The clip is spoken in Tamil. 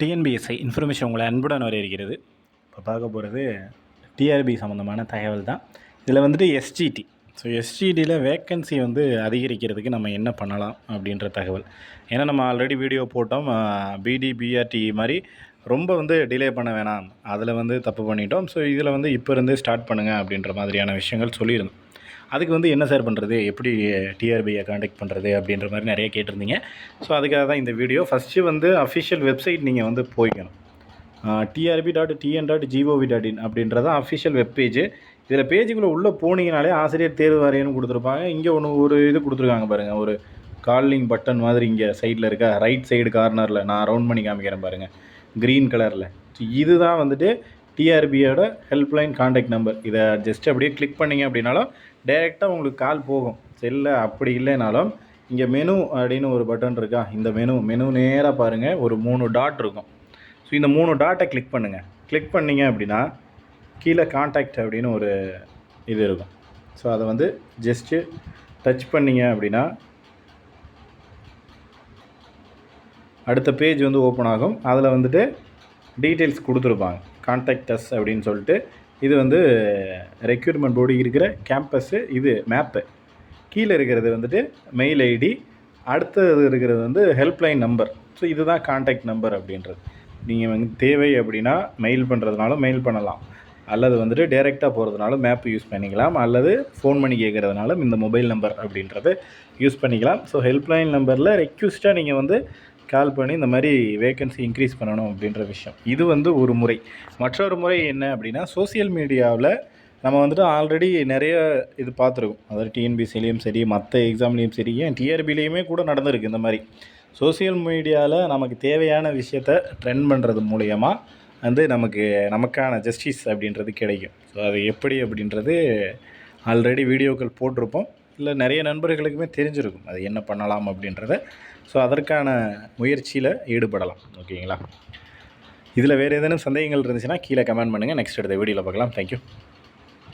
டிஎன்பிஎஸ்ஐ இன்ஃபர்மேஷன் உங்களை அன்புடன் வரவேற்கிறது. இப்போ பார்க்க போகிறது டிஆர்பி சம்மந்தமான தகவல் தான். இதில் வந்துட்டு எஸ்ஜிடி ஸோ எஸ்ஜிடியில் வேக்கன்சி வந்து அதிகரிக்கிறதுக்கு நம்ம என்ன பண்ணலாம் அப்படின்ற தகவல். ஏன்னா நம்ம ஆல்ரெடி வீடியோ போட்டோம். பிடி பிஆர்டி மாதிரி ரொம்ப வந்து டிலே பண்ண வேணாம். அதில் வந்து தப்பு பண்ணிட்டோம். ஸோ இதில் வந்து இப்போ இருந்தே ஸ்டார்ட் பண்ணுங்கள் அப்படின்ற மாதிரியான விஷயங்கள் சொல்லியிருந்தோம். அதுக்கு வந்து என்ன சார் பண்ணுறது எப்படி டிஆர்பியை காண்டாக்ட் பண்ணுறது அப்படின்ற மாதிரி நிறைய கேட்டிருந்தீங்க. ஸோ அதுக்காக தான் இந்த வீடியோ ஃபஸ்ட்டு வந்து அஃபிஷியல் வெப்சைட் நீங்கள் வந்து போய்க்கணும். TRB dot TN dot GOV dot in அப்படின்றதான் அஃபிஷியல் வெப்பேஜ் இதில் பேஜுக்குள்ளே உள்ளே போனீங்கனாலே ஆசிரியர் தேர்வு வாரியம்னு கொடுத்துருப்பாங்க. இங்கே ஒன்று ஒரு இது கொடுத்துருக்காங்க பாருங்கள் ஒரு காலிங் பட்டன் மாதிரி இங்கே சைடில் இருக்கா? ரைட் சைடு கார்னரில் நான் ரவுண்ட் பண்ணி காமிக்கிறேன் பாருங்கள் க்ரீன் கலரில் ஸோ இதுதான் வந்துட்டு டிஆர்பியோட ஹெல்ப்லைன் காண்டாக்ட் நம்பர் இதை ஜஸ்ட் அப்படியே கிளிக் பண்ணிங்க அப்படின்னாலும் டைரெக்டாக உங்களுக்கு கால் போகும். செல்ல அப்படி இல்லைனாலும் இங்கே மெனு அப்படின்னு ஒரு பட்டன் இருக்கா? இந்த மெனு மெனு நேராக பாருங்கள் ஒரு மூணு டாட் இருக்கும். ஸோ இந்த மூணு டாட்டை கிளிக் பண்ணுங்கள் கிளிக் பண்ணிங்க அப்படின்னா கீழே காண்டாக்ட் அப்படின்னு ஒரு இது இருக்கும். ஸோ அதை வந்து ஜஸ்ட்டு டச் பண்ணிங்க அப்படின்னா அடுத்த பேஜ் வந்து ஓப்பன் ஆகும். அதில் வந்துட்டு டீட்டெயில்ஸ் கொடுத்துருப்பாங்க. கான்டாக்ட் அஸ் அப்படின்னு சொல்லிட்டு இது வந்து ரெக்யூர்மெண்ட் போர்டு இருக்கிற கேம்பஸ்ஸு இது மேப்பு கீழே இருக்கிறது வந்துட்டு மெயில் ஐடி அடுத்தது இருக்கிறது வந்து ஹெல்ப்லைன் நம்பர் ஸோ இதுதான் கான்டாக்ட் நம்பர் அப்படின்றது. நீங்கள் வந்து தேவை அப்படின்னா மெயில் பண்ணுறதுனாலும் மெயில் பண்ணலாம். அல்லது வந்துட்டு டேரெக்டாக போகிறதுனாலும் மேப் யூஸ் பண்ணிக்கலாம். அல்லது ஃபோன் பண்ணி கேட்குறதுனாலும் இந்த மொபைல் நம்பர் அப்படின்றத யூஸ் பண்ணிக்கலாம். ஸோ ஹெல்ப்லைன் நம்பரில் ரெக்யூஸ்ட்டாக நீங்கள் வந்து கால் பண்ணி இந்த மாதிரி வேகன்சி இன்க்ரீஸ் பண்ணணும் அப்படின்ற விஷயம். இது வந்து ஒரு முறை. மற்றொரு முறை என்ன அப்படின்னா சோசியல் மீடியாவில் நம்ம வந்துட்டு ஆல்ரெடி நிறைய இது பார்த்துருக்கோம். அதாவது டிஎன்பிசிலையும் சரி மற்ற எக்ஸாம்லேயும் சரி ஏன் டிஆர்பிலையுமே கூட நடந்திருக்கு இந்த மாதிரி. சோசியல் மீடியாவில் நமக்கு தேவையான விஷயத்த ட்ரெண்ட் பண்ணுறது மூலயமா வந்து நமக்கு நமக்கான ஜஸ்டிஸ் அப்படின்றது கிடைக்கும். ஸோ அது எப்படி அப்படின்றது ஆல்ரெடி வீடியோக்கள் போட்டிருப்போம். இல்லை நிறைய நண்பர்களுக்குமே தெரிஞ்சிருக்கும். அது என்ன பண்ணலாம் அப்படின்றத. ஸோ அதற்கான முயற்சியில் ஈடுபடலாம். ஓகேங்களா? இதில் வேறு ஏதேனும் சந்தேகங்கள் இருந்துச்சுன்னா கீழே கமெண்ட் பண்ணுங்கள் நெக்ஸ்ட் எடுத்த வீடியோவில் பார்க்கலாம். தேங்க்யூ